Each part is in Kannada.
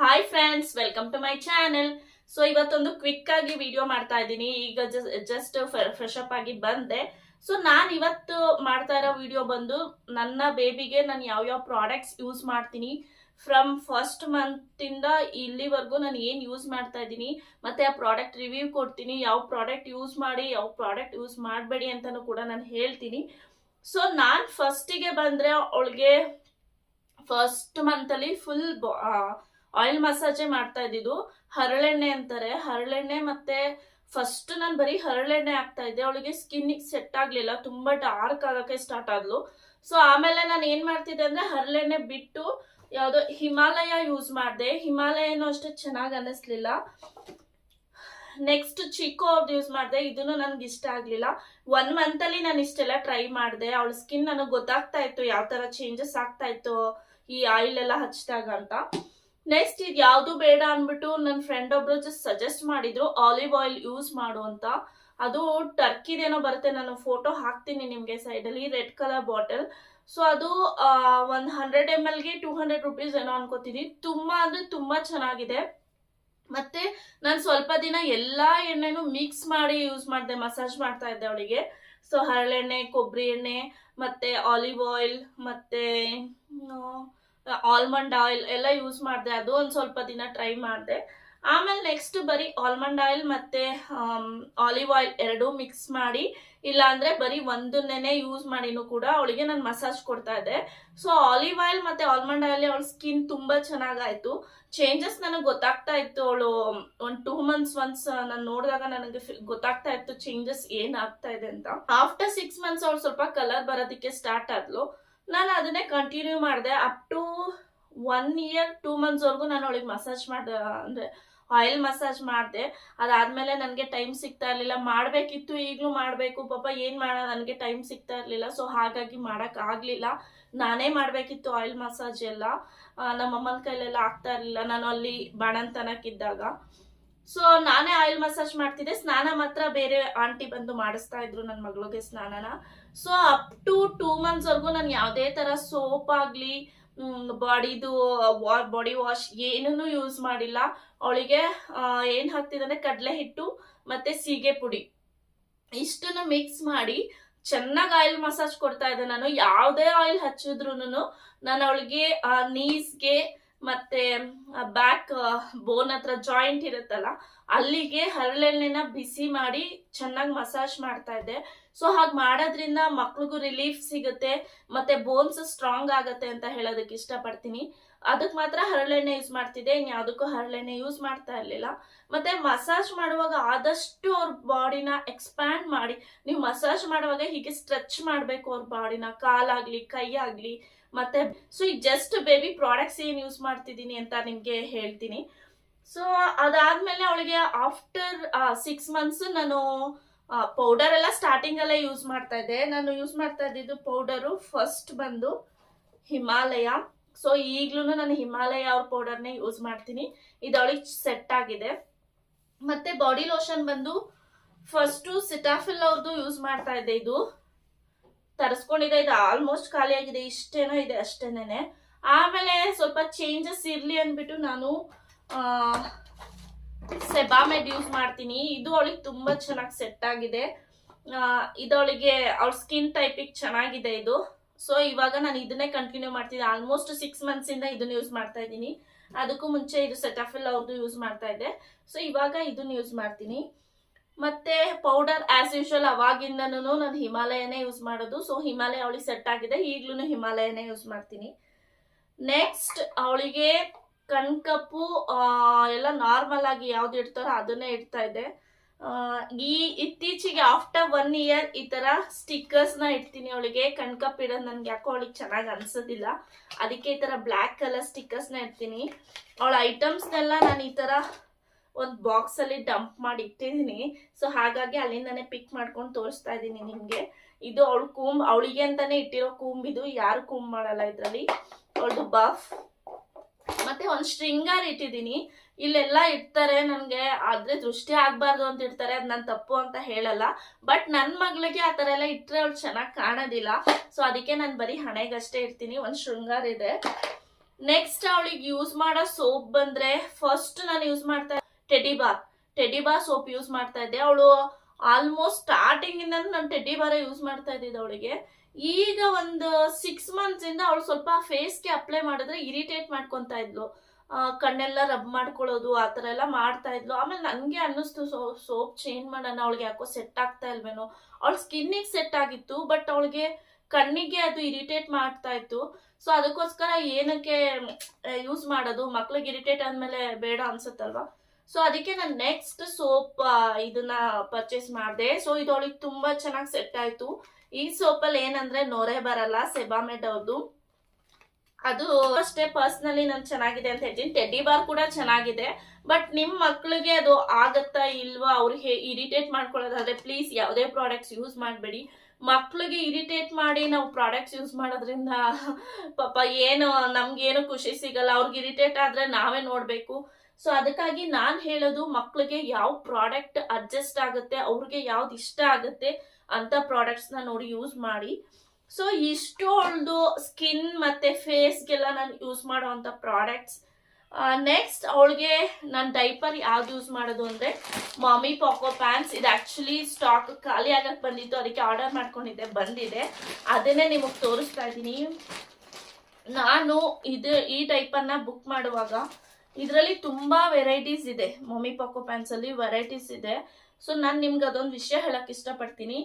Hi friends welcome to my channel so ಇವತ್ತೊಂದು ಕ್ವಿಕ್ ಆಗಿ ವಿಡಿಯೋ ಮಾಡ್ತಾ ಇದ್ದೀನಿ. ಈಗ ಜಸ್ಟ್ ಫ್ರೆಶ್ ಅಪ್ ಆಗಿ ಬಂದೆ. ಸೊ ನಾನು ಇವತ್ತು ಮಾಡ್ತಾ ಇರೋ ವಿಡಿಯೋ ಬಂದು ನನ್ನ ಬೇಬಿಗೆ ನಾನು ಯಾವ್ಯಾವ ಪ್ರಾಡಕ್ಟ್ಸ್ ಯೂಸ್ ಮಾಡ್ತೀನಿ. ಫ್ರಮ್ ಫಸ್ಟ್ ಮಂತಿಂದ ಇಲ್ಲಿವರೆಗೂ ನಾನು ಏನು ಯೂಸ್ ಮಾಡ್ತಾ ಇದ್ದೀನಿ. ಮತ್ತೆ ಆ ಪ್ರಾಡಕ್ಟ್ ರಿವ್ಯೂ ಕೊಡ್ತೀನಿ. ಯಾವ ಪ್ರಾಡಕ್ಟ್ ಯೂಸ್ ಮಾಡಿ, ಯಾವ ಪ್ರಾಡಕ್ಟ್ ಯೂಸ್ ಮಾಡಬೇಡಿ ಅಂತಲೂ ಕೂಡ ನಾನು ಹೇಳ್ತೀನಿ. ಸೊ ನಾನು ಫಸ್ಟಿಗೆ ಬಂದರೆ ಅವಳಿಗೆ ಫಸ್ಟ್ ಮಂತಲ್ಲಿ ಫುಲ್ ಆಯಿಲ್ ಮಸಾಜೆ ಮಾಡ್ತಾ ಇದ್ದಿದ್ದು. ಹರಳೆಣ್ಣೆ ಅಂತಾರೆ. ಹರಳೆಣ್ಣೆ ಮತ್ತೆ ಫಸ್ಟ್ ನಾನು ಬರೀ ಹರಳೆಣ್ಣೆ ಆಗ್ತಾ ಇದ್ದೆ. ಅವಳಿಗೆ ಸ್ಕಿನ್ನಿಗೆ ಸೆಟ್ ಆಗಲಿಲ್ಲ. ತುಂಬಾ ಡಾರ್ಕ್ ಆಗಕ್ಕೆ ಸ್ಟಾರ್ಟ್ ಆದ್ಲು. ಸೊ ಆಮೇಲೆ ನಾನು ಏನ್ ಮಾಡ್ತಿದ್ದೆ ಅಂದ್ರೆ ಹರಳೆಣ್ಣೆ ಬಿಟ್ಟು ಯಾವುದೋ ಹಿಮಾಲಯ ಯೂಸ್ ಮಾಡಿದೆ. ಹಿಮಾಲಯನೂ ಅಷ್ಟೇ ಚೆನ್ನಾಗಿ ಅನ್ನಿಸ್ಲಿಲ್ಲ ನೆಕ್ಸ್ಟ್ ಚಿಕ್ಕು ಅವ್ರದ್ದು ಯೂಸ್ ಮಾಡಿದೆ. ಇದನ್ನು ನನಗೆ ಇಷ್ಟ ಆಗಲಿಲ್ಲ. ಒನ್ ಮಂತಲ್ಲಿ ನಾನು ಇಷ್ಟೆಲ್ಲ ಟ್ರೈ ಮಾಡಿದೆ. ಅವಳ ಸ್ಕಿನ್ ನನಗೆ ಗೊತ್ತಾಗ್ತಾ ಇತ್ತು ಯಾವ ಥರ ಚೇಂಜಸ್ ಆಗ್ತಾ ಇತ್ತು ಈ ಆಯಿಲ್ ಎಲ್ಲ ಹಚ್ಚಿದಾಗ ಅಂತ. ನೆಕ್ಸ್ಟ್ ಇದು ಯಾವುದು ಬೇಡ ಅಂದ್ಬಿಟ್ಟು ನನ್ನ ಫ್ರೆಂಡ್ ಒಬ್ರು ಜಸ್ಟ್ ಸಜೆಸ್ಟ್ ಮಾಡಿದ್ರು ಆಲಿವ್ ಆಯಿಲ್ ಯೂಸ್ ಮಾಡು ಅಂತ. ಅದು ಟರ್ಕಿದೇನೋ ಬರುತ್ತೆ, ನಾನು ಫೋಟೋ ಹಾಕ್ತೀನಿ ನಿಮಗೆ ಸೈಡಲ್ಲಿ ರೆಡ್ ಕಲರ್ ಬಾಟಲ್ ಸೊ ಅದು ಒಂದು ಹಂಡ್ರೆಡ್ ಎಂ ಎಲ್ಗೆ ಟೂ ಹಂಡ್ರೆಡ್ ರುಪೀಸ್ ಏನೋ ಅನ್ಕೋತೀನಿ. ತುಂಬ ಅಂದರೆ ತುಂಬ ಚೆನ್ನಾಗಿದೆ. ಮತ್ತೆ ನಾನು ಸ್ವಲ್ಪ ದಿನ ಎಲ್ಲ ಎಣ್ಣೆನು ಮಿಕ್ಸ್ ಮಾಡಿ ಯೂಸ್ ಮಾಡಿದೆ ಮಸಾಜ್ ಮಾಡ್ತಾ ಇದ್ದೆ ಅವಳಿಗೆ. ಸೊ ಹರಳೆಣ್ಣೆ ಕೊಬ್ಬರಿ ಎಣ್ಣೆ, ಮತ್ತೆ ಆಲಿವ್ ಆಯಿಲ್ ಮತ್ತೆ ಆಲ್ಮಂಡ್ ಆಯಿಲ್ ಎಲ್ಲ ಯೂಸ್ ಮಾಡಿದೆ. ಅದು ಒಂದು ಸ್ವಲ್ಪ ದಿನ ಟ್ರೈ ಮಾಡಿದೆ. ಆಮೇಲೆ ನೆಕ್ಸ್ಟ್ ಬರೀ ಆಲ್ಮಂಡ್ ಆಯಿಲ್ ಮತ್ತು ಆಲಿವ್ ಆಯಿಲ್ ಎರಡೂ ಮಿಕ್ಸ್ ಮಾಡಿ, ಇಲ್ಲಾಂದರೆ ಬರೀ ಒಂದನ್ನೇ ಯೂಸ್ ಮಾಡಿನೂ ಕೂಡ ಅವಳಿಗೆ ನಾನು ಮಸಾಜ್ ಕೊಡ್ತಾ ಇದ್ದೆ. ಸೊ, ಆಲಿವ್ ಆಯಿಲ್ ಮತ್ತು ಆಲ್ಮಂಡ್ ಆಯಿಲ್ ಅವಳ ಸ್ಕಿನ್ ತುಂಬ ಚೆನ್ನಾಗಾಯಿತು. ಚೇಂಜಸ್ ನನಗೆ ಗೊತ್ತಾಗ್ತಾ ಇತ್ತು ಅವಳು, ಒಂದು ಟೂ ಮಂತ್ಸ್ ಒನ್ಸ್, ನಾನು ನೋಡಿದಾಗ ನನಗೆ ಗೊತ್ತಾಗ್ತಾ ಇತ್ತು ಚೇಂಜಸ್ ಏನಾಗ್ತಾ ಇದೆ ಅಂತ. ಆಫ್ಟರ್ ಸಿಕ್ಸ್ ಮಂತ್ಸ್ ಅವಳು ಸ್ವಲ್ಪ ಕಲರ್ ಬರೋದಕ್ಕೆ ಸ್ಟಾರ್ಟ್ ಆದ್ಲು. ನಾನು ಅದನ್ನೇ ಕಂಟಿನ್ಯೂ ಮಾಡಿದೆ. Up to one year two ಮಂತ್ಸ್ವರೆಗೂ ನಾನು ಅವಳಿಗೆ ಮಸಾಜ್ ಮಾಡಿದೆ. ಅಂದರೆ ಆಯಿಲ್ ಮಸಾಜ್ ಮಾಡಿದೆ. ಅದಾದಮೇಲೆ ನನಗೆ ಟೈಮ್ ಸಿಗ್ತಾ ಇರಲಿಲ್ಲ. ಮಾಡಬೇಕಿತ್ತು, ಈಗಲೂ ಮಾಡಬೇಕು. ಪಾಪ ಏನು ಮಾಡೋ, ನನಗೆ ಟೈಮ್ ಸಿಗ್ತಾ ಇರಲಿಲ್ಲ. ಸೊ ಹಾಗಾಗಿ ಮಾಡೋಕ್ಕಾಗಲಿಲ್ಲ ನಾನೇ ಮಾಡಬೇಕಿತ್ತು ಆಯಿಲ್ ಮಸಾಜ್ ಎಲ್ಲ. ನಮ್ಮ ಅಮ್ಮನ ಕೈಲೆಲ್ಲ ಆಗ್ತಾ ಇರಲಿಲ್ಲ. ನಾನು ಅಲ್ಲಿ ಬಾಣಂತನಕ್ಕಿದ್ದಾಗ ಸೊ ನಾನೇ ಆಯಿಲ್ ಮಸಾಜ್ ಮಾಡ್ತಿದ್ದೆ. ಸ್ನಾನ ಮಾತ್ರ ಬೇರೆ ಆಂಟಿ ಬಂದು ಮಾಡಿಸ್ತಾ ಇದ್ರು ನನ್ನ ಮಗಳಿಗೆ ಸ್ನಾನನ. ಸೊ ಅಪ್ ಟು ಟೂ ಮಂತ್ಸ್ವರೆಗೂ ನಾನು ಯಾವುದೇ ಥರ ಸೋಪ್ ಆಗಲಿ ಬಾಡಿದು ಬಾಡಿ ವಾಶ್ ಏನೂ ಯೂಸ್ ಮಾಡಿಲ್ಲ. ಅವಳಿಗೆ ಏನು ಹಾಕ್ತಿದ್ದಂದ್ರೆ ಕಡಲೆ ಹಿಟ್ಟು ಮತ್ತೆ ಸೀಗೆ ಪುಡಿ. ಇಷ್ಟನ್ನು ಮಿಕ್ಸ್ ಮಾಡಿ ಚೆನ್ನಾಗಿ ಆಯಿಲ್ ಮಸಾಜ್ ಕೊಡ್ತಾ ಇದ್ದೆ ನಾನು. ಯಾವುದೇ ಆಯಿಲ್ ಹಚ್ಚಿದ್ರು ನಾನು ಅವಳಿಗೆ ನೀಸ್ಗೆ ಮತ್ತೆ ಬ್ಯಾಕ್ ಬೋನ್ ಹತ್ರ ಜಾಯಿಂಟ್ ಇರುತ್ತಲ್ಲ, ಅಲ್ಲಿಗೆ ಹರಳೆಣ್ಣೆನ ಬಿಸಿ ಮಾಡಿ ಚೆನ್ನಾಗಿ ಮಸಾಜ್ ಮಾಡ್ತಾ ಇದ್ದೆ. ಸೊ ಹಾಗೆ ಮಾಡೋದ್ರಿಂದ ಮಕ್ಳಿಗೂ ರಿಲೀಫ್ ಸಿಗುತ್ತೆ, ಮತ್ತೆ ಬೋನ್ಸ್ ಸ್ಟ್ರಾಂಗ್ ಆಗುತ್ತೆ ಅಂತ ಹೇಳೋದಕ್ಕೆ ಇಷ್ಟಪಡ್ತೀನಿ. ಅದಕ್ಕೆ ಮಾತ್ರ ಹರಳೆಣ್ಣೆ ಯೂಸ್ ಮಾಡ್ತಿದ್ದೆ ಇನ್ಯಾವುದಕ್ಕೂ ಹರಳೆಣ್ಣೆ ಯೂಸ್ ಮಾಡ್ತಾ ಇರಲಿಲ್ಲ. ಮತ್ತೆ ಮಸಾಜ್ ಮಾಡುವಾಗ ಆದಷ್ಟು ಅವ್ರ ಬಾಡಿನ ಎಕ್ಸ್ಪ್ಯಾಂಡ್ ಮಾಡಿ, ನೀವು ಮಸಾಜ್ ಮಾಡುವಾಗ ಹೀಗೆ ಸ್ಟ್ರೆಚ್ ಮಾಡಬೇಕು ಅವ್ರ ಬಾಡಿನ ಕಾಲಾಗಲಿ ಕೈ ಆಗಲಿ ಮತ್ತೆ ಸೊ ಈ ಜಸ್ಟ್ ಬೇಬಿ ಪ್ರಾಡಕ್ಟ್ಸ್ ಏನು ಯೂಸ್ ಮಾಡ್ತಿದ್ದೀನಿ ಅಂತ ನಿಮಗೆ ಹೇಳ್ತೀನಿ. ಸೊ ಅದಾದ್ಮೇಲೆ ಅವಳಿಗೆ ಆಫ್ಟರ್ ಸಿಕ್ಸ್ ಮಂತ್ಸ್ ನಾನು ಪೌಡರ್ ಎಲ್ಲ ಸ್ಟಾರ್ಟಿಂಗ್ ಅಲ್ಲೇ ಯೂಸ್ ಮಾಡ್ತಾ ಇದ್ದೆ. ನಾನು ಯೂಸ್ ಮಾಡ್ತಾ ಇದ್ದಿದ್ದು ಪೌಡರು ಫಸ್ಟ್ ಬಂದು ಹಿಮಾಲಯ. ಸೊ ಈಗ್ಲೂ ನಾನು ಹಿಮಾಲಯ ಅವ್ರ ಪೌಡರ್ನೇ ಯೂಸ್ ಮಾಡ್ತೀನಿ. ಇದು ಅವಳಿಗೆ ಸೆಟ್ ಆಗಿದೆ. ಮತ್ತೆ ಬಾಡಿ ಲೋಷನ್ ಬಂದು ಫಸ್ಟು ಸಿಟಾಫಿಲ್ ಅವ್ರದ್ದು ಯೂಸ್ ಮಾಡ್ತಾ ಇದ್ದೆ ಇದು. ತರಿಸ್ಕೊಂಡಿದೆ, ಇದು ಆಲ್ಮೋಸ್ಟ್ ಖಾಲಿ ಆಗಿದೆ, ಇಷ್ಟೇನೋ ಇದೆ ಅಷ್ಟೇನೆ ಆಮೇಲೆ ಸ್ವಲ್ಪ ಚೇಂಜಸ್ ಇರಲಿ ಅಂದ್ಬಿಟ್ಟು ನಾನು ಸೆಬಾಮೆಡ್ ಯೂಸ್ ಮಾಡ್ತೀನಿ. ಇದು ಅವಳಿಗೆ ತುಂಬ ಚೆನ್ನಾಗಿ ಸೆಟ್ ಆಗಿದೆ. ಅವಳಿಗೆ ಅವ್ಳ ಸ್ಕಿನ್ ಟೈಪಿಗೆ ಚೆನ್ನಾಗಿದೆ ಇದು. ಸೊ ಇವಾಗ ನಾನು ಇದನ್ನೇ ಕಂಟಿನ್ಯೂ ಮಾಡ್ತೀನಿ. ಆಲ್ಮೋಸ್ಟ್ ಸಿಕ್ಸ್ ಮಂತ್ಸ್ ಇಂದ ಇದನ್ನ ಯೂಸ್ ಮಾಡ್ತಾ ಇದ್ದೀನಿ. ಅದಕ್ಕೂ ಮುಂಚೆ ಇದು ಸೆಟಾಫಿಲ್ ಅವ್ರದ್ದು ಯೂಸ್ ಮಾಡ್ತಾ ಇದ್ದೆ. ಸೊ ಇವಾಗ ಇದನ್ನ ಯೂಸ್ ಮಾಡ್ತೀನಿ. ಮತ್ತೆ ಪೌಡರ್ ಆಸ್ ಯೂಶುವಲ್ ಅವಾಗಿಂದನೂ ನಾನು ಹಿಮಾಲಯನೇ ಯೂಸ್ ಮಾಡೋದು. ಸೊ ಹಿಮಾಲಯ ಅವಳಿಗೆ ಸೆಟ್ ಆಗಿದೆ. ಈಗ್ಲೂ ಹಿಮಾಲಯನೇ ಯೂಸ್ ಮಾಡ್ತೀನಿ. ನೆಕ್ಸ್ಟ್ ಅವಳಿಗೆ ಕಣ್ಕಪ್ಪು ಎಲ್ಲ ನಾರ್ಮಲ್ ಆಗಿ ಯಾವ್ದು ಇಡ್ತಾರೋ ಅದನ್ನೇ ಇಡ್ತಾ ಇದೆ ಈ ಇತ್ತೀಚೆಗೆ ಆಫ್ಟರ್ ಒನ್ ಇಯರ್ ಈ ತರ ಸ್ಟಿಕ್ಕರ್ಸ್ನ ಇಡ್ತೀನಿ ಅವಳಿಗೆ. ಕಣ್ಕಪ್ ಇಡೋದು ನನ್ಗೆ ಯಾಕೋ ಅವಳಿಗೆ ಚೆನ್ನಾಗಿ ಅನ್ಸೋದಿಲ್ಲ. ಅದಕ್ಕೆ ಈ ತರ ಬ್ಲ್ಯಾಕ್ ಕಲರ್ ಸ್ಟಿಕ್ಕರ್ಸ್ನ ಇಡ್ತೀನಿ. ಅವಳ ಐಟಮ್ಸ್ನೆಲ್ಲ ನಾನು ಈ ತರ ಒಂದು ಬಾಕ್ಸ್ ಅಲ್ಲಿ ಡಂಪ್ ಮಾಡಿ ಇಟ್ಟಿದ್ದೀನಿ. ಸೊ ಹಾಗಾಗಿ ಅಲ್ಲಿಂದಾನೆ ಪಿಕ್ ಮಾಡ್ಕೊಂಡು ತೋರಿಸ್ತಾ ಇದ್ದೀನಿ ನಿಮ್ಗೆ. ಇದು ಅವಳು ಕೂಂಬ್ ಅವಳಿಗೆ ಅಂತಾನೆ ಇಟ್ಟಿರೋ ಕೂಂಬ್ ಇದು. ಯಾರು ಕೂಂಬ್ ಮಾಡಲ್ಲ ಇದ್ರಲ್ಲಿ. ಅವಳದು ಬಫ್ ಮತ್ತೆ ಒಂದು ಶೃಂಗಾರ ಇಟ್ಟಿದ್ದೀನಿ. ಇಲ್ಲೆಲ್ಲ ಇಡ್ತಾರೆ ನನಗೆ. ಆದ್ರೆ ದೃಷ್ಟಿ ಆಗ್ಬಾರ್ದು ಅಂತ ಇಡ್ತಾರೆ. ಅದು ನನ್ನ ತಪ್ಪು ಅಂತ ಹೇಳಲ್ಲ. ಬಟ್ ನನ್ನ ಮಗಳಿಗೆ ಆ ಥರ ಎಲ್ಲ ಇಟ್ಟರೆ ಅವಳು ಚೆನ್ನಾಗಿ ಕಾಣೋದಿಲ್ಲ. ಸೊ ಅದಕ್ಕೆ ನಾನು ಬರೀ ಹಣೆಗಷ್ಟೇ ಇರ್ತೀನಿ ಒಂದು ಶೃಂಗಾರ ಇದೆ. ನೆಕ್ಸ್ಟ್ ಅವಳಿಗೆ ಯೂಸ್ ಮಾಡೋ ಸೋಪ್ ಬಂದ್ರೆ ಫಸ್ಟ್ ನಾನು ಯೂಸ್ ಮಾಡ್ತಾ teddy bar teddy bar soap use ಮಾಡ್ತಾ ಇದ್ದೆ. ಅವಳು ಆಲ್ಮೋಸ್ಟ್ ಸ್ಟಾರ್ಟಿಂಗ್ ಇಂದ ನಾನು ಟೆಡಿ ಬಾರ ಯೂಸ್ ಮಾಡ್ತಾ ಇದ್ದಿದ್ದು ಅವಳಿಗೆ. ಈಗ ಒಂದು ಸಿಕ್ಸ್ ಮಂತ್ಸ್ ಇಂದ ಅವಳು ಸ್ವಲ್ಪ ಫೇಸ್ಗೆ ಅಪ್ಲೈ ಮಾಡಿದ್ರೆ ಇರಿಟೇಟ್ ಮಾಡ್ಕೊತಾ ಇದ್ಲು. ಕಣ್ಣೆಲ್ಲ ರಬ್ ಮಾಡ್ಕೊಳ್ಳೋದು, ಆ ಥರ ಎಲ್ಲ ಮಾಡ್ತಾ ಇದ್ಲು. ಆಮೇಲೆ ನನಗೆ ಅನ್ನಿಸ್ತು ಸೋಪ್ ಚೇಂಜ್ ಮಾಡೋಣ, ಅವಳಿಗೆ ಯಾಕೋ ಸೆಟ್ ಆಗ್ತಾ ಇಲ್ವೇನೋ. ಅವಳ ಸ್ಕಿನ್ನಿಗೆ ಸೆಟ್ ಆಗಿತ್ತು ಬಟ್ ಅವಳಿಗೆ ಕಣ್ಣಿಗೆ ಅದು ಇರಿಟೇಟ್ ಮಾಡ್ತಾ ಇತ್ತು. ಸೊ ಅದಕ್ಕೋಸ್ಕರ ಏನಕ್ಕೆ ಯೂಸ್ ಮಾಡೋದು? ಮಕ್ಳಿಗೆ ಇರಿಟೇಟ್ ಆದ್ಮೇಲೆ ಬೇಡ ಅನ್ಸುತ್ತಲ್ವಾ? ಸೊ ಅದಕ್ಕೆ ನಾನು ನೆಕ್ಸ್ಟ್ ಸೋಪ್ ಇದನ್ನ ಪರ್ಚೇಸ್ ಮಾಡಿದೆ. ಸೊ ಇದು ಅವಳಿಗೆ ತುಂಬಾ ಚೆನ್ನಾಗಿ ಸೆಟ್ ಆಯ್ತು. ಈ ಸೋಪಲ್ಲಿ ಏನಂದ್ರೆ ನೊರೆ ಬರಲ್ಲ ಸೆಬಾಮೆಡ್ ಅವ್ರದ್ದು ಅದು ಅಷ್ಟೇ ಪರ್ಸ್ನಲಿ ನಾನು ಚೆನ್ನಾಗಿದೆ ಅಂತ ಹೇಳ್ತೀನಿ. ಟೆಡ್ಡಿ ಬಾರ್ ಕೂಡ ಚೆನ್ನಾಗಿದೆ. ಬಟ್ ನಿಮ್ಮ ಮಕ್ಕಳಿಗೆ ಅದು ಆಗತ್ತಾ ಇಲ್ವಾ? ಅವ್ರಿಗೆ ಇರಿಟೇಟ್ ಮಾಡ್ಕೊಳ್ಳೋದಾದ್ರೆ ಪ್ಲೀಸ್ ಯಾವುದೇ ಪ್ರಾಡಕ್ಟ್ಸ್ ಯೂಸ್ ಮಾಡಬೇಡಿ. ಮಕ್ಳಿಗೆ ಇರಿಟೇಟ್ ಮಾಡಿ ನಾವು ಪ್ರಾಡಕ್ಟ್ಸ್ ಯೂಸ್ ಮಾಡೋದ್ರಿಂದ ಪಾಪ ಏನು, ನಮ್ಗೇನು ಖುಷಿ ಸಿಗಲ್ಲ. ಅವ್ರಿಗೆ ಇರಿಟೇಟ್ ಆದ್ರೆ ನಾವೇ ನೋಡ್ಬೇಕು. ಸೊ ಅದಕ್ಕಾಗಿ ನಾನು ಹೇಳೋದು ಮಕ್ಳಿಗೆ ಯಾವ ಪ್ರಾಡಕ್ಟ್ ಅಡ್ಜಸ್ಟ್ ಆಗುತ್ತೆ, ಅವ್ರಿಗೆ ಯಾವ್ದು ಇಷ್ಟ ಆಗುತ್ತೆ ಅಂತ ಪ್ರಾಡಕ್ಟ್ಸ್ನ ನೋಡಿ ಯೂಸ್ ಮಾಡಿ. ಸೊ ಇಷ್ಟು ಅವಳದು ಸ್ಕಿನ್ ಮತ್ತೆ ಫೇಸ್ಗೆಲ್ಲ ನಾನು ಯೂಸ್ ಮಾಡೋವಂಥ ಪ್ರಾಡಕ್ಟ್ಸ್ ನೆಕ್ಸ್ಟ್ ಅವಳಿಗೆ ನಾನು ಡೈಪರ್ ಯಾವ್ದು ಯೂಸ್ ಮಾಡೋದು ಅಂದರೆ ಮಾಮಿ ಪಾಕೋ ಪ್ಯಾಂಟ್ಸ್ ಇದು ಆ್ಯಕ್ಚುಲಿ ಸ್ಟಾಕ್ ಖಾಲಿ ಆಗಕ್ಕೆ ಬಂದಿತ್ತು, ಅದಕ್ಕೆ ಆರ್ಡರ್ ಮಾಡ್ಕೊಂಡಿದ್ದೆ, ಬಂದಿದೆ. ಅದನ್ನೇ ನಿಮಗೆ ತೋರಿಸ್ತಾ ಇದ್ದೀನಿ. ನಾನು ಇದು ಈ ಡೈಪರ್ನ ಬುಕ್ ಮಾಡುವಾಗ ಇದರಲ್ಲಿ ತುಂಬಾ ವೆರೈಟೀಸ್ ಇದೆ. ಮಮ್ಮಿ ಪಾಕೋ ಪ್ಯಾಂಟ್ಸ್ ಅಲ್ಲಿ ವೆರೈಟೀಸ್ ಇದೆ. ಸೊ ನಾನು ನಿಮ್ಗೆ ಅದೊಂದು ವಿಷಯ ಹೇಳಕ್ ಇಷ್ಟಪಡ್ತೀನಿ.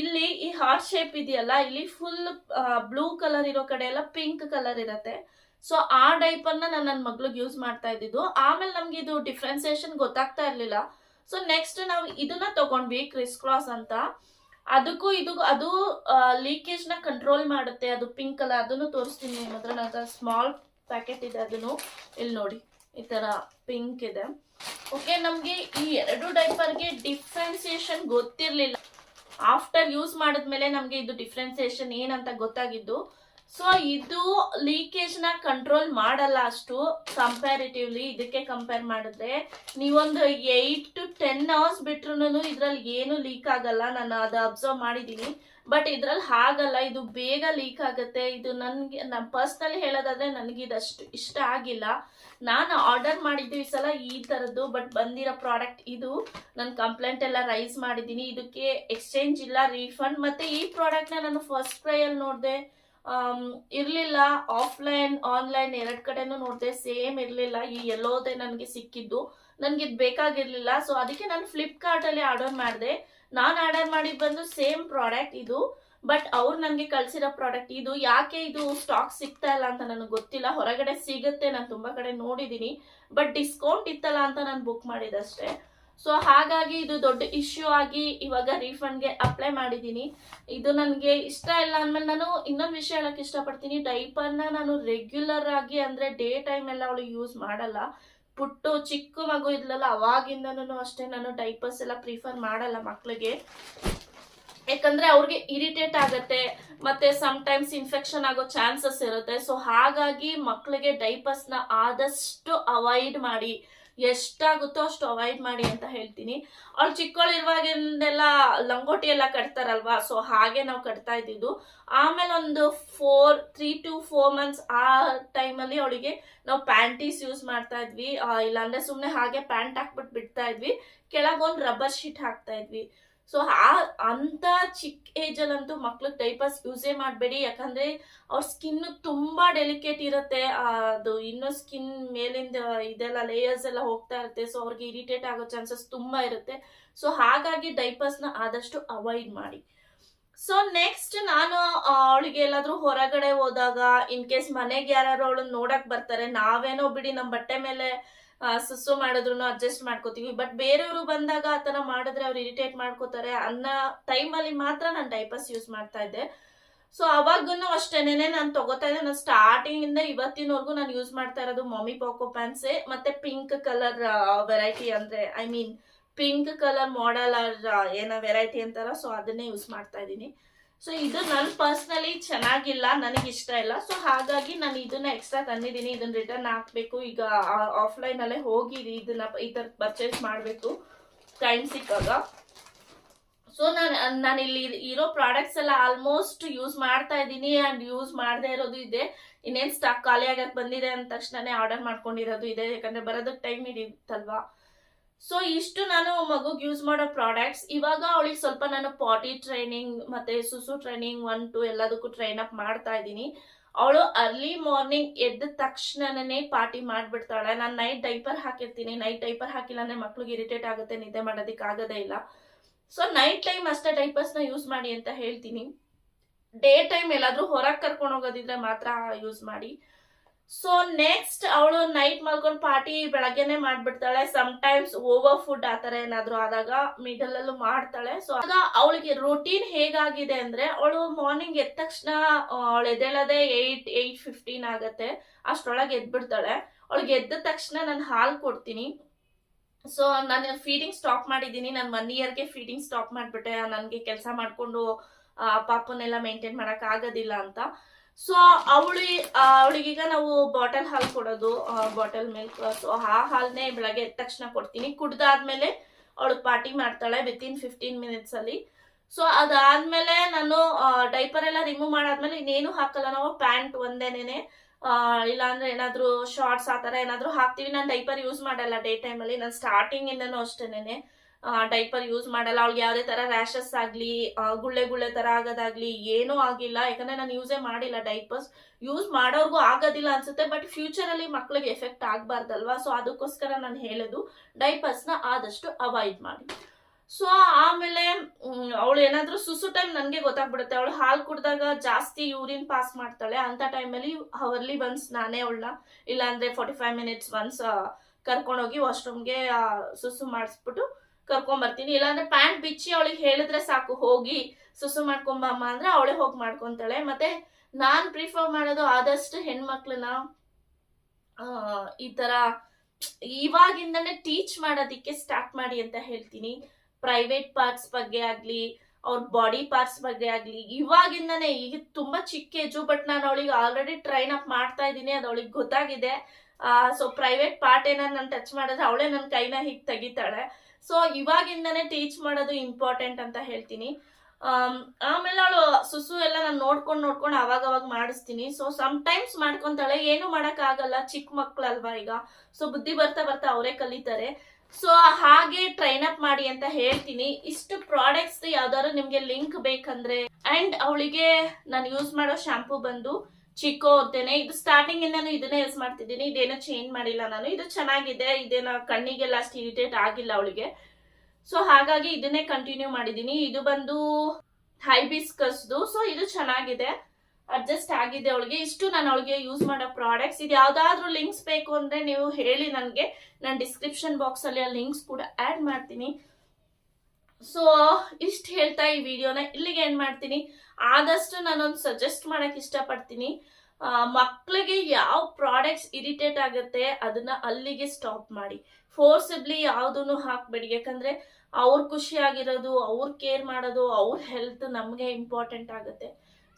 ಇಲ್ಲಿ ಈ ಹಾರ್ಟ್ ಶೇಪ್ ಇದೆಯಲ್ಲ, ಇಲ್ಲಿ ಫುಲ್ ಬ್ಲೂ ಕಲರ್ ಇರೋ ಕಡೆ ಎಲ್ಲ ಪಿಂಕ್ ಕಲರ್ ಇರತ್ತೆ. ಸೊ ಆ ಡೈಪರ್ನ ನಾನು ನನ್ನ ಮಗ್ಳಿಗೆ ಯೂಸ್ ಮಾಡ್ತಾ ಇದ್ದಿದ್ದು. ಆಮೇಲೆ ನಮ್ಗೆ ಇದು ಡಿಫ್ರೆನ್ಸಿಯೇಷನ್ ಗೊತ್ತಾಗ್ತಾ ಇರ್ಲಿಲ್ಲ. ಸೊ ನೆಕ್ಸ್ಟ್ ನಾವು ಇದನ್ನ ತಗೊಂಡ್ವಿ ಕ್ರಿಸ್ ಕ್ರಾಸ್ ಅಂತ. ಅದಕ್ಕೂ ಇದು, ಅದು ಲೀಕೇಜ್ನ ಕಂಟ್ರೋಲ್ ಮಾಡುತ್ತೆ. ಅದು ಪಿಂಕ್ ಕಲರ್ ಅದನ್ನು ತೋರಿಸ್ತೀನಿ ನಿಮ್ಮ ಹತ್ರ. ಸ್ಮಾಲ್ ಪ್ಯಾಕೆಟ್ ಇದೆ, ಅದನ್ನು ಇಲ್ಲಿ ನೋಡಿ. ಈ ತರ ಪಿಂಕ್ ಇದೆ. ಓಕೆ ನಮ್ಗೆ ಈ ಎರಡು ಡೈಪರ್ಗೆ ಡಿಫ್ರೆನ್ಸಿಯೇಷನ್ ಗೊತ್ತಿರ್ಲಿಲ್ಲ. ಆಫ್ಟರ್ ಯೂಸ್ ಮಾಡಿದ್ಮೇಲೆ ನಮ್ಗೆ ಇದು ಡಿಫ್ರೆನ್ಸಿಯೇಷನ್ ಏನಂತ ಗೊತ್ತಾಗಿದ್ದು. ಸೊ ಇದು ಲೀಕೇಜ್ನ ಕಂಟ್ರೋಲ್ ಮಾಡಲ್ಲ ಅಷ್ಟು ಕಂಪ್ಯಾರಿಟಿವ್ಲಿ ಇದಕ್ಕೆ ಕಂಪೇರ್ ಮಾಡಿದ್ರೆ ನೀವೊಂದು ಏಟ್ ಟು ಟೆನ್ ಅವರ್ಸ್ ಬಿಟ್ರು ಇದ್ರಲ್ಲಿ ಏನು ಲೀಕ್ ಆಗಲ್ಲ. ನಾನು ಅದು ಅಬ್ಸರ್ವ್ ಮಾಡಿದ್ದೀನಿ. ಬಟ್ ಇದ್ರಲ್ಲಿ ಹಾಗಲ್ಲ, ಇದು ಬೇಗ ಲೀಕ್ ಆಗುತ್ತೆ. ಇದು ನನಗೆ, ನಾನು ಪರ್ಸ್ನಲಿ ಹೇಳೋದಾದ್ರೆ ನನಗೆ ಇದಷ್ಟು ಇಷ್ಟ ಆಗಿಲ್ಲ. ನಾನು ಆರ್ಡರ್ ಮಾಡಿದ್ದು ಈ ಸಲ ಈ ಥರದ್ದು ಬಟ್ ಬಂದಿರೋ ಪ್ರಾಡಕ್ಟ್ ಇದು. ನಾನು ಕಂಪ್ಲೇಂಟ್ ಎಲ್ಲ ರೈಸ್ ಮಾಡಿದ್ದೀನಿ. ಇದಕ್ಕೆ ಎಕ್ಸ್ಚೇಂಜ್ ಇಲ್ಲ ರೀಫಂಡ್ ಮತ್ತು ಈ ಪ್ರಾಡಕ್ಟ್ನ ನಾನು ಫಸ್ಟ್ ಟ್ರೈಯಲ್ಲಿ ನೋಡಿದೆ. ಇರಲಿಲ್ಲ. ಆಫ್ಲೈನ್ ಆನ್ಲೈನ್ ಎರಡು ಕಡೆನೂ ನೋಡಿದೆ. ಸೇಮ್ ಇರಲಿಲ್ಲ. ಈ ಎಲ್ಲೋದೇ ನನಗೆ ಸಿಕ್ಕಿದ್ದು. ನನಗೆ ಇದು ಬೇಕಾಗಿರಲಿಲ್ಲ. ಸೊ ಅದಕ್ಕೆ ನಾನು ಫ್ಲಿಪ್ಕಾರ್ಟಲ್ಲಿ ಆರ್ಡರ್ ಮಾಡಿದೆ. ನಾನು ಆರ್ಡರ್ ಮಾಡಿ ಬಂದು ಸೇಮ್ ಪ್ರಾಡಕ್ಟ್ ಇದು, ಬಟ್ ಅವ್ರು ನನಗೆ ಕಳ್ಸಿರೋ ಪ್ರಾಡಕ್ಟ್ ಇದು. ಯಾಕೆ ಇದು ಸ್ಟಾಕ್ ಸಿಗ್ತಾ ಇಲ್ಲ ಅಂತ ನನಗೆ ಗೊತ್ತಿಲ್ಲ. ಹೊರಗಡೆ ಸಿಗುತ್ತೆ, ನಾನು ತುಂಬ ಕಡೆ ನೋಡಿದ್ದೀನಿ ಬಟ್ ಡಿಸ್ಕೌಂಟ್ ಇತ್ತಲ್ಲ ಅಂತ ನಾನು ಬುಕ್ ಮಾಡಿದಷ್ಟೇ. ಸೊ ಹಾಗಾಗಿ ಇದು ದೊಡ್ಡ ಇಶ್ಯೂ ಆಗಿ ಇವಾಗ ರೀಫಂಡ್ಗೆ ಅಪ್ಲೈ ಮಾಡಿದ್ದೀನಿ ಇದು ನನಗೆ ಇಷ್ಟ ಇಲ್ಲ ಅಂದ್ಮೇಲೆ ನಾನು ಇನ್ನೊಂದು ವಿಷಯ ಹೇಳಕ್ ಇಷ್ಟಪಡ್ತೀನಿ. ಡೈಪರ್ನ ನಾನು ರೆಗ್ಯುಲರ್ ಆಗಿ ಅಂದ್ರೆ ಡೇ ಟೈಮ್ ಎಲ್ಲ ಅವಳು ಯೂಸ್ ಮಾಡಲ್ಲ. ಪುಟ್ಟು ಚಿಕ್ಕ ಮಗು ಇದ್ಲಲ್ಲ, ಅವಾಗಿಂದನೂ ಅಷ್ಟೇ ನಾನು ಡೈಪರ್ಸ್ ಎಲ್ಲ ಪ್ರಿಫರ್ ಮಾಡಲ್ಲ ಮಕ್ಳಿಗೆ. ಯಾಕಂದ್ರೆ ಅವ್ರಿಗೆ ಇರಿಟೇಟ್ ಆಗತ್ತೆ, ಮತ್ತೆ ಟೈಮ್ಸ್ ಇನ್ಫೆಕ್ಷನ್ ಆಗೋ ಚಾನ್ಸಸ್ ಇರುತ್ತೆ. ಸೊ ಹಾಗಾಗಿ ಮಕ್ಕಳಿಗೆ ನ ಆದಷ್ಟು ಅವಾಯ್ಡ್ ಮಾಡಿ. ಎಷ್ಟಾಗುತ್ತೋ ಅಷ್ಟು ಅವಾಯ್ಡ್ ಮಾಡಿ ಅಂತ ಹೇಳ್ತೀನಿ. ಅವ್ಳು ಚಿಕ್ಕವಳಿರುವಾಗಿಂದೆಲ್ಲ ಲಂಗೋಟಿ ಎಲ್ಲ ಕಟ್ತಾರಲ್ವಾ? ಸೊ ಹಾಗೆ ನಾವು ಕಟ್ತಾ ಇದ್ದಿದ್ದು. ಆಮೇಲೆ ಒಂದು four three to four months ಆ ಟೈಮಲ್ಲಿ ಅವಳಿಗೆ ನಾವು ಪ್ಯಾಂಟೀಸ್ ಯೂಸ್ ಮಾಡ್ತಾ ಇದ್ವಿ. ಇಲ್ಲಾಂದ್ರೆ ಸುಮ್ಮನೆ ಹಾಗೆ ಪ್ಯಾಂಟ್ ಹಾಕ್ಬಿಟ್ಟು ಬಿಡ್ತಾ ಇದ್ವಿ. ಕೆಳಗೊಂದು ರಬ್ಬರ್ ಶೀಟ್ ಹಾಕ್ತಾ ಇದ್ವಿ. ಸೊ ಆ ಅಂತ ಚಿಕ್ಕ ಏಜ್ ಅಲ್ಲಂತೂ ಮಕ್ಳಿಗೆ ಡೈಪರ್ಸ್ ಯೂಸೇ ಮಾಡಬೇಡಿ. ಯಾಕಂದ್ರೆ ಅವ್ರ ಸ್ಕಿನ್ ತುಂಬಾ ಡೆಲಿಕೇಟ್ ಇರುತ್ತೆ. ಅದು ಇನ್ನೂ ಸ್ಕಿನ್ ಮೇಲಿಂದ ಇದೆಲ್ಲ ಲೇಯರ್ಸ್ ಎಲ್ಲ ಹೋಗ್ತಾ ಇರುತ್ತೆ. ಸೊ ಅವ್ರಿಗೆ ಇರಿಟೇಟ್ ಆಗೋ ಚಾನ್ಸಸ್ ತುಂಬಾ ಇರುತ್ತೆ. ಸೊ ಹಾಗಾಗಿ ಡೈಪರ್ಸ್ನ ಆದಷ್ಟು ಅವಾಯ್ಡ್ ಮಾಡಿ. ಸೊ ನೆಕ್ಸ್ಟ್ ನಾನು ಅವಳಿಗೆ ಎಲ್ಲಾದ್ರೂ ಹೊರಗಡೆ ಹೋದಾಗ ಇನ್ ಕೇಸ್ ಮನೆಗೆ ಯಾರು ಅವಳನ್ನ ನೋಡಕ್ ಬರ್ತಾರೆ, ನಾವೇನೋ ಬಿಡಿ ನಮ್ಮ ಬಟ್ಟೆ ಮೇಲೆ ಸುಸ್ಸು ಮಾಡಿದ್ರು ಅಡ್ಜಸ್ಟ್ ಮಾಡ್ಕೋತೀವಿ. ಬಟ್ ಬೇರೆಯವರು ಬಂದಾಗ ಆ ಥರ ಮಾಡಿದ್ರೆ ಅವ್ರು ಇರಿಟೇಟ್ ಮಾಡ್ಕೋತಾರೆ ಅನ್ನೋ ಟೈಮಲ್ಲಿ ಮಾತ್ರ ನಾನು ಡೈಪರ್ಸ್ ಯೂಸ್ ಮಾಡ್ತಾ ಇದ್ದೆ. ಸೊ ಅವಾಗೂ ಅಷ್ಟೇನೆ ನಾನು ತಗೋತಾ ಇದ್ದೆ. ನಾನು ಸ್ಟಾರ್ಟಿಂಗ್ ಇಂದ ಇವತ್ತಿನವರೆಗೂ ನಾನು ಯೂಸ್ ಮಾಡ್ತಾ ಇರೋದು ಮಮ್ಮಿ ಪಾಕೋ ಪ್ಯಾನ್ಸೆ ಮತ್ತೆ ಪಿಂಕ್ ಕಲರ್ ವೆರೈಟಿ ಅಂದ್ರೆ I mean pink colour model ಏನೋ ವೆರೈಟಿ ಅಂತಾರ ಸೊ ಅದನ್ನೇ ಯೂಸ್ ಮಾಡ್ತಾ ಇದ್ದೀನಿ. ಸೊ ಇದು ನನ್ನ ಪರ್ಸ್ನಲಿ ಚೆನ್ನಾಗಿಲ್ಲ ನನಗೆ ಇಷ್ಟ ಇಲ್ಲ. ಸೊ ಹಾಗಾಗಿ ನಾನು ಇದನ್ನ ಎಕ್ಸ್ಟ್ರಾ ತಂದಿದ್ದೀನಿ. ಇದನ್ನ ರಿಟರ್ನ್ ಹಾಕ್ಬೇಕು. ಈಗ ಆಫ್ಲೈನ್ ಅಲ್ಲೇ ಹೋಗಿ ಇದನ್ನ ಈ ಥರ ಪರ್ಚೇಸ್ ಮಾಡಬೇಕು. ಟೈಮ್ ಸಿಕ್ಕಾಗ. ಸೊ ನಾನು ನಾನು ಇಲ್ಲಿ ಇರೋ ಪ್ರಾಡಕ್ಟ್ಸ್ ಎಲ್ಲ ಆಲ್ಮೋಸ್ಟ್ ಯೂಸ್ ಮಾಡ್ತಾ ಇದ್ದೀನಿ ಅಂಡ್ ಯೂಸ್ ಮಾಡದೇ ಇರೋದು ಇದೆ. ಇನ್ನೇನ್ ಸ್ಟಾಕ್ ಖಾಲಿ ಆಗಕ್ಕೆ ಬಂದಿದೆ ಅಂದ ತಕ್ಷಣನೇ ಆರ್ಡರ್ ಮಾಡ್ಕೊಂಡಿರೋದು ಇದೆ. ಯಾಕಂದ್ರೆ ಬರೋದಕ್ಕೆ ಟೈಮ್ ಹಿಡಿಯುತ್ತಲ್ವಾ ಸೊ ಇಷ್ಟು ನಾನು ಮಗುಗೆ ಯೂಸ್ ಮಾಡೋ ಪ್ರಾಡಕ್ಟ್ಸ್ ಇವಾಗ ಅವಳಿಗೆ ಸ್ವಲ್ಪ ನಾನು ಪಾಟಿ ಟ್ರೈನಿಂಗ್ ಮತ್ತೆ ಸುಸು ಟ್ರೈನಿಂಗ್ ಒನ್ ಟು ಎಲ್ಲದಕ್ಕೂ ಟ್ರೈನ್ ಅಪ್ ಮಾಡ್ತಾ ಇದ್ದೀನಿ. ಅವಳು ಅರ್ಲಿ ಮಾರ್ನಿಂಗ್ ಎದ್ದ ತಕ್ಷಣನೇ ಪಾರ್ಟಿ ಮಾಡಿಬಿಡ್ತಾಳೆ. ನಾನು ನೈಟ್ ಡೈಪರ್ ಹಾಕಿರ್ತೀನಿ. ನೈಟ್ ಡೈಪರ್ ಹಾಕಿಲ್ಲ ಅಂದ್ರೆ ಮಕ್ಳಿಗೆ ಇರಿಟೇಟ್ ಆಗುತ್ತೆ, ನಿದ್ದೆ ಮಾಡೋದಕ್ಕೆ ಆಗೋದೇ ಇಲ್ಲ. ಸೊ ನೈಟ್ ಟೈಮ್ ಅಷ್ಟೇ ಡೈಪರ್ಸ್ನ ಯೂಸ್ ಮಾಡಿ ಅಂತ ಹೇಳ್ತೀನಿ. ಡೇ ಟೈಮ್ ಎಲ್ಲಾದ್ರೂ ಹೊರಗೆ ಕರ್ಕೊಂಡು ಹೋಗೋದಿದ್ರೆ ಮಾತ್ರ ಯೂಸ್ ಮಾಡಿ. ಸೊ ನೆಕ್ಸ್ಟ್ ಅವಳು ನೈಟ್ ಮಲ್ಕೊಂಡು ಪಾರ್ಟಿ ಬೆಳಗ್ಗೆನೆ ಮಾಡ್ಬಿಡ್ತಾಳೆ. ಸಮ್ ಟೈಮ್ಸ್ ಓವರ್ ಫುಡ್ ಆತರ ಏನಾದ್ರು ಆದಾಗ ಮಿಡಲ್ ಅಲ್ಲೂ ಮಾಡ್ತಾಳೆ. ಸೊ ಆಗ ಅವಳಿಗೆ ರೂಟೀನ್ ಹೇಗಾಗಿದೆ ಅಂದ್ರೆ, ಅವಳು ಮಾರ್ನಿಂಗ್ ಎದ್ದ ತಕ್ಷಣ ಅವಳು ಎದ್ದೇಳದೆ ಏಟ್ ಏಟ್ ಫಿಫ್ಟೀನ್ ಆಗತ್ತೆ. ಅಷ್ಟೊಳಗೆ ಎದ್ಬಿಡ್ತಾಳೆ. ಅವಳಿಗೆ ಎದ್ದ ತಕ್ಷಣ ನಾನು ಹಾಲು ಕೊಡ್ತೀನಿ. ಸೊ ನಾನು ಫೀಡಿಂಗ್ ಸ್ಟಾಪ್ ಮಾಡಿದ್ದೀನಿ. ನಾನು ಒನ್ ಇಯರ್ಗೆ ಫೀಡಿಂಗ್ ಸ್ಟಾಪ್ ಮಾಡಿಬಿಟ್ಟೆ. ನನಗೆ ಕೆಲಸ ಮಾಡಿಕೊಂಡು ಪಾಪನೆಲ್ಲ ಮೇಂಟೈನ್ ಮಾಡಕ್ ಆಗೋದಿಲ್ಲ ಅಂತ. ಸೊ ಅವಳಿ ಅವಳಿಗೀಗ ನಾವು ಬಾಟಲ್ ಹಾಲು ಕೊಡೋದು ಬಾಟಲ್ ಮಿಲ್ಕ್ ಸೊ ಆ ಹಾಲನ್ನೇ ಬೆಳಗ್ಗೆ ಎದ್ದ ತಕ್ಷಣ ಕೊಡ್ತೀನಿ. ಕುಡ್ದಾದ್ಮೇಲೆ ಅವಳು ಪಾರ್ಟಿ ಮಾಡ್ತಾಳೆ ವಿತ್ ಇನ್ ಫಿಫ್ಟೀನ್ ಮಿನಿಟ್ಸ್ ಅಲ್ಲಿ. ಸೊ ಅದಾದ್ಮೇಲೆ ನಾನು ಡೈಪರ್ ಎಲ್ಲ ರಿಮೂವ್ ಮಾಡಾದ್ಮೇಲೆ ಇನ್ನೇನು ಹಾಕಲ್ಲ. ನಾವು ಪ್ಯಾಂಟ್ ಒಂದೇನೇನೆ ಇಲ್ಲಾಂದ್ರೆ ಏನಾದ್ರು ಶಾರ್ಟ್ಸ್ ಆ ಥರ ಏನಾದ್ರು ಹಾಕ್ತೀವಿ. ನಾನು ಡೈಪರ್ ಯೂಸ್ ಮಾಡಲ್ಲ ಡೇ ಟೈಮಲ್ಲಿ ನಾನು ಸ್ಟಾರ್ಟಿಂಗ್ ಇಂದನೂ ಅಷ್ಟೇನೆ ಡೈಪರ್ ಯೂಸ್ ಮಾಡಲ್ಲ. ಅವ್ಳಿಗೆ ಯಾವುದೇ ತರ ರ್ಯಾಷಸ್ ಆಗ್ಲಿ ಗುಳ್ಳೆ ಗುಳ್ಳೆ ತರ ಆಗೋದಾಗ್ಲಿ ಏನೂ ಆಗಿಲ್ಲ. ಯಾಕಂದ್ರೆ ನಾನು ಯೂಸೇ ಮಾಡಿಲ್ಲ ಡೈಪರ್ಸ್ ಯೂಸ್ ಮಾಡೋರ್ಗೂ ಆಗೋದಿಲ್ಲ ಅನ್ಸುತ್ತೆ ಬಟ್ ಫ್ಯೂಚರ್ ಅಲ್ಲಿ ಮಕ್ಳಿಗೆ ಎಫೆಕ್ಟ್ ಆಗ್ಬಾರ್ದಲ್ವಾ? ಸೊ ಅದಕ್ಕೋಸ್ಕರ ನಾನು ಹೇಳೋದು ಡೈಪರ್ಸ್ನ ಆದಷ್ಟು ಅವಾಯ್ಡ್ ಮಾಡಿ. ಸೊ ಆಮೇಲೆ ಅವಳು ಏನಾದ್ರೂ ಸುಸು ಟೈಮ್ ನನಗೆ ಗೊತ್ತಾಗ್ಬಿಡುತ್ತೆ. ಅವಳು ಹಾಲು ಕುಡ್ದಾಗ ಜಾಸ್ತಿ ಯೂರಿನ್ ಪಾಸ್ ಮಾಡ್ತಾಳೆ. ಅಂತ ಟೈಮಲ್ಲಿ ಅವರ್ಲಿ ಒನ್ಸ್ ನಾನೇ ಅವಳನ್ನ, ಇಲ್ಲಾಂದ್ರೆ ಫಾರ್ಟಿ ಫೈವ್ ಮಿನಿಟ್ಸ್ ಒನ್ಸ್ ಕರ್ಕೊಂಡೋಗಿ ವಾಶ್ರೂಮ್ಗೆ ಸುಸು ಮಾಡಿಸ್ಬಿಟ್ಟು ಕರ್ಕೊಂಡ್ ಬರ್ತೀನಿ. ಇಲ್ಲಾಂದ್ರೆ ಪ್ಯಾಂಟ್ ಬಿಚ್ಚಿ ಅವಳಿಗೆ ಹೇಳಿದ್ರೆ ಸಾಕು. ಹೋಗಿ ಸುಸು ಮಾಡ್ಕೊಂಬಮ್ಮ ಅಂದ್ರೆ ಅವಳೇ ಹೋಗಿ ಮಾಡ್ಕೊಂತಾಳೆ. ಮತ್ತೆ ನಾನ್ ಪ್ರಿಫರ್ ಮಾಡೋದು ಆದಷ್ಟು ಹೆಣ್ಮಕ್ಳನ್ನ ಆ, ಈ ತರ ಇವಾಗಿಂದನೇ ಟೀಚ್ ಮಾಡೋದಿಕ್ಕೆ ಸ್ಟಾರ್ಟ್ ಮಾಡಿ ಅಂತ ಹೇಳ್ತೀನಿ. ಪ್ರೈವೇಟ್ ಪಾರ್ಟ್ಸ್ ಬಗ್ಗೆ ಆಗ್ಲಿ ಅವ್ರ ಬಾಡಿ ಪಾರ್ಟ್ಸ್ ಬಗ್ಗೆ ಆಗ್ಲಿ ಇವಾಗಿಂದನೇ ಈಗ ತುಂಬಾ ಚಿಕ್ಕ ಏಜು ಬಟ್ ನಾನು ಅವಳಿಗೆ ಆಲ್ರೆಡಿ ಟ್ರೈನ್ ಅಪ್ ಮಾಡ್ತಾ ಇದ್ದೀನಿ. ಅದು ಅವಳಿಗೆ ಗೊತ್ತಾಗಿದೆ. ಸೊ ಪ್ರೈವೇಟ್ ಪಾರ್ಟ್ ಏನಾರು ನಾನು ಟಚ್ ಮಾಡಿದ್ರೆ ಅವಳೇ ನನ್ನ ಕೈನ ಹೀಗೆ ತೆಗಿತಾಳೆ. ಸೊ ಇವಾಗಿಂದನೇ ಟೀಚ್ ಮಾಡೋದು ಇಂಪಾರ್ಟೆಂಟ್ ಅಂತ ಹೇಳ್ತೀನಿ. ಆಮೇಲೆ ಅವಳು ಸುಸು ಎಲ್ಲ ನಾನು ನೋಡ್ಕೊಂಡು ನೋಡ್ಕೊಂಡು ಅವಾಗ ಅವಾಗ ಮಾಡಿಸ್ತೀನಿ. ಸೊ ಸಮ್ ಟೈಮ್ಸ್ ಮಾಡ್ಕೊಂತಾಳೆ, ಏನು ಮಾಡೋಕ್ಕಾಗಲ್ಲ. ಚಿಕ್ಕ ಮಕ್ಳಲ್ವಾ ಈಗ? ಸೊ ಬುದ್ಧಿ ಬರ್ತಾ ಬರ್ತಾ ಅವರೇ ಕಲಿತಾರೆ. ಸೊ ಹಾಗೆ ಟ್ರೈನ್ ಅಪ್ ಮಾಡಿ ಅಂತ ಹೇಳ್ತೀನಿ. ಇಷ್ಟು ಪ್ರಾಡಕ್ಟ್ಸ್ ಯಾವ್ದಾದ್ರು ನಿಮ್ಗೆ ಲಿಂಕ್ ಬೇಕಂದ್ರೆ ಅಂಡ್ ಅವಳಿಗೆ ನಾನು ಯೂಸ್ ಮಾಡೋ ಶಾಂಪೂ ಬಂದು ಚಿಕ್ಕೋ ಅಂತೇನೆ ಇದು ಸ್ಟಾರ್ಟಿಂಗ್ ಇಂದಾನು ಇದನ್ನೇ ಯೂಸ್ ಮಾಡ್ತಿದ್ದೀನಿ, ಇದೇನೋ ಚೇಂಜ್ ಮಾಡಿಲ್ಲ ನಾನು, ಇದು ಚೆನ್ನಾಗಿದೆ, ಇದೇನ ಕಣ್ಣಿಗೆಲ್ಲ ಅಷ್ಟು ಇರಿಟೇಟ್ ಆಗಿಲ್ಲ ಅವಳಿಗೆ. ಸೊ ಹಾಗಾಗಿ ಇದನ್ನೇ ಕಂಟಿನ್ಯೂ ಮಾಡಿದ್ದೀನಿ. ಇದು ಬಂದು ಹೈಬಿಸ್ಕಸ್ದು ಸೊ ಇದು ಚೆನ್ನಾಗಿದೆ ಅಡ್ಜಸ್ಟ್ ಆಗಿದೆ ಅವಳಿಗೆ. ಇಷ್ಟು ನಾನು ಅವಳಿಗೆ ಯೂಸ್ ಮಾಡೋ ಪ್ರಾಡಕ್ಟ್ಸ್ ಇದು ಯಾವ್ದಾದ್ರು ಲಿಂಕ್ಸ್ ಬೇಕು ಅಂದ್ರೆ ನೀವು ಹೇಳಿ ನನಗೆ. ನಾನು ಡಿಸ್ಕ್ರಿಪ್ಷನ್ ಬಾಕ್ಸ್ ಅಲ್ಲಿ ಆ ಲಿಂಕ್ಸ್ ಕೂಡ ಆಡ್ ಮಾಡ್ತೀನಿ. ಸೊ ಇಷ್ಟು ಹೇಳ್ತಾ ಈ ವಿಡಿಯೋನ ಇಲ್ಲಿಗೆ ಏನು ಮಾಡ್ತೀನಿ. ಆದಷ್ಟು ನಾನೊಂದು ಸಜೆಸ್ಟ್ ಮಾಡೋಕ್ಕೆ ಇಷ್ಟಪಡ್ತೀನಿ. ಮಕ್ಕಳಿಗೆ ಯಾವ ಪ್ರಾಡಕ್ಟ್ಸ್ ಇರಿಟೇಟ್ ಆಗುತ್ತೆ ಅದನ್ನ ಅಲ್ಲಿಗೆ ಸ್ಟಾಪ್ ಮಾಡಿ. ಫೋರ್ಸಿಬ್ಲಿ ಯಾವುದನ್ನು ಹಾಕ್ಬೇಡಿ. ಯಾಕಂದ್ರೆ ಅವ್ರ ಖುಷಿಯಾಗಿರೋದು ಅವ್ರ ಕೇರ್ ಮಾಡೋದು, ಅವ್ರ ಹೆಲ್ತ್ ನಮಗೆ ಇಂಪಾರ್ಟೆಂಟ್ ಆಗುತ್ತೆ.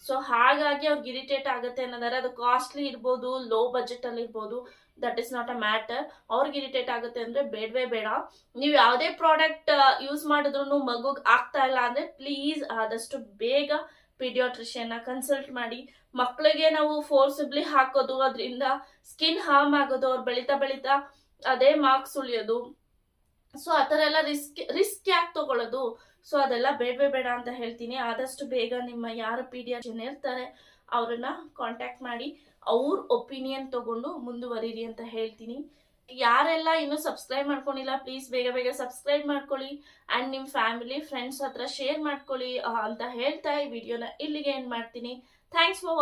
ಸೊ ಹಾಗಾಗಿ ಅವ್ರಿಗೆ ಇರಿಟೇಟ್ ಆಗುತ್ತೆ ಅನ್ನೋದಾದ್ರೆ ಅದು ಕಾಸ್ಟ್ಲಿ ಇರ್ಬೋದು ಲೋ ಬಜೆಟಲ್ಲಿ ಇರ್ಬೋದು that is not a matter ಅವ್ರಿಗೆ ಇರಿಟೇಟ್ ಆಗುತ್ತೆ ಅಂದ್ರೆ ಬೇಡವೇ ಬೇಡ. ನೀವು ಯಾವುದೇ ಪ್ರಾಡಕ್ಟ್ ಯೂಸ್ ಮಾಡಿದ್ರು ಮಗುಗ್ ಆಗ್ತಾ ಇಲ್ಲ ಅಂದ್ರೆ ಪ್ಲೀಸ್ ಆದಷ್ಟು ಬೇಗ ಪಿಡಿಯೋಟ್ರಿಷಿಯನ್ನ ಕನ್ಸಲ್ಟ್ ಮಾಡಿ. ಮಕ್ಕಳಿಗೆ ನಾವು ಫೋರ್ಸಿಬ್ಲಿ ಹಾಕೋದು, ಅದರಿಂದ ಸ್ಕಿನ್ ಹಾರ್ಮ್ ಆಗೋದು, ಅವ್ರು ಬೆಳೀತಾ ಬೆಳೀತಾ ಅದೇ ಮಾರ್ಕ್ಸ್ ಉಳಿಯೋದು ಸೊ ಆ ಥರ ಎಲ್ಲ ರಿಸ್ಕ್ ರಿಸ್ಕ್ ಯಾಕೆ ತಗೊಳ್ಳೋದು ಸೊ ಅದೆಲ್ಲ ಬೇಡವೇ ಬೇಡ ಅಂತ ಹೇಳ್ತೀನಿ. ಆದಷ್ಟು ಬೇಗ ನಿಮ್ಮ ಯಾರು ಪೀಡಿಯಾಟ್ರಿಯನ್ ಇರ್ತಾರೆ, ಅವ್ರನ್ನ ಕಾಂಟ್ಯಾಕ್ಟ್ ಮಾಡಿ. ಅವ್ರ ಒಪಿನಿಯನ್ ತಗೊಂಡು ಮುಂದುವರಿರಿ ಅಂತ ಹೇಳ್ತೀನಿ. ಯಾರೆಲ್ಲ ಇನ್ನೂ ಸಬ್ಸ್ಕ್ರೈಬ್ ಮಾಡ್ಕೊಂಡಿಲ್ಲ ಪ್ಲೀಸ್ ಬೇಗ ಬೇಗ ಸಬ್ಸ್ಕ್ರೈಬ್ ಮಾಡ್ಕೊಳ್ಳಿ. ಆ್ಯಂಡ್ ನಿಮ್ಮ ಫ್ಯಾಮಿಲಿ ಫ್ರೆಂಡ್ಸ್ ಹತ್ರ ಶೇರ್ ಮಾಡ್ಕೊಳ್ಳಿ ಅಂತ ಹೇಳ್ತಾ ಈ ವಿಡಿಯೋನ ಇಲ್ಲಿಗೆ ಎಂಡ್ ಮಾಡ್ತೀನಿ. Thanks for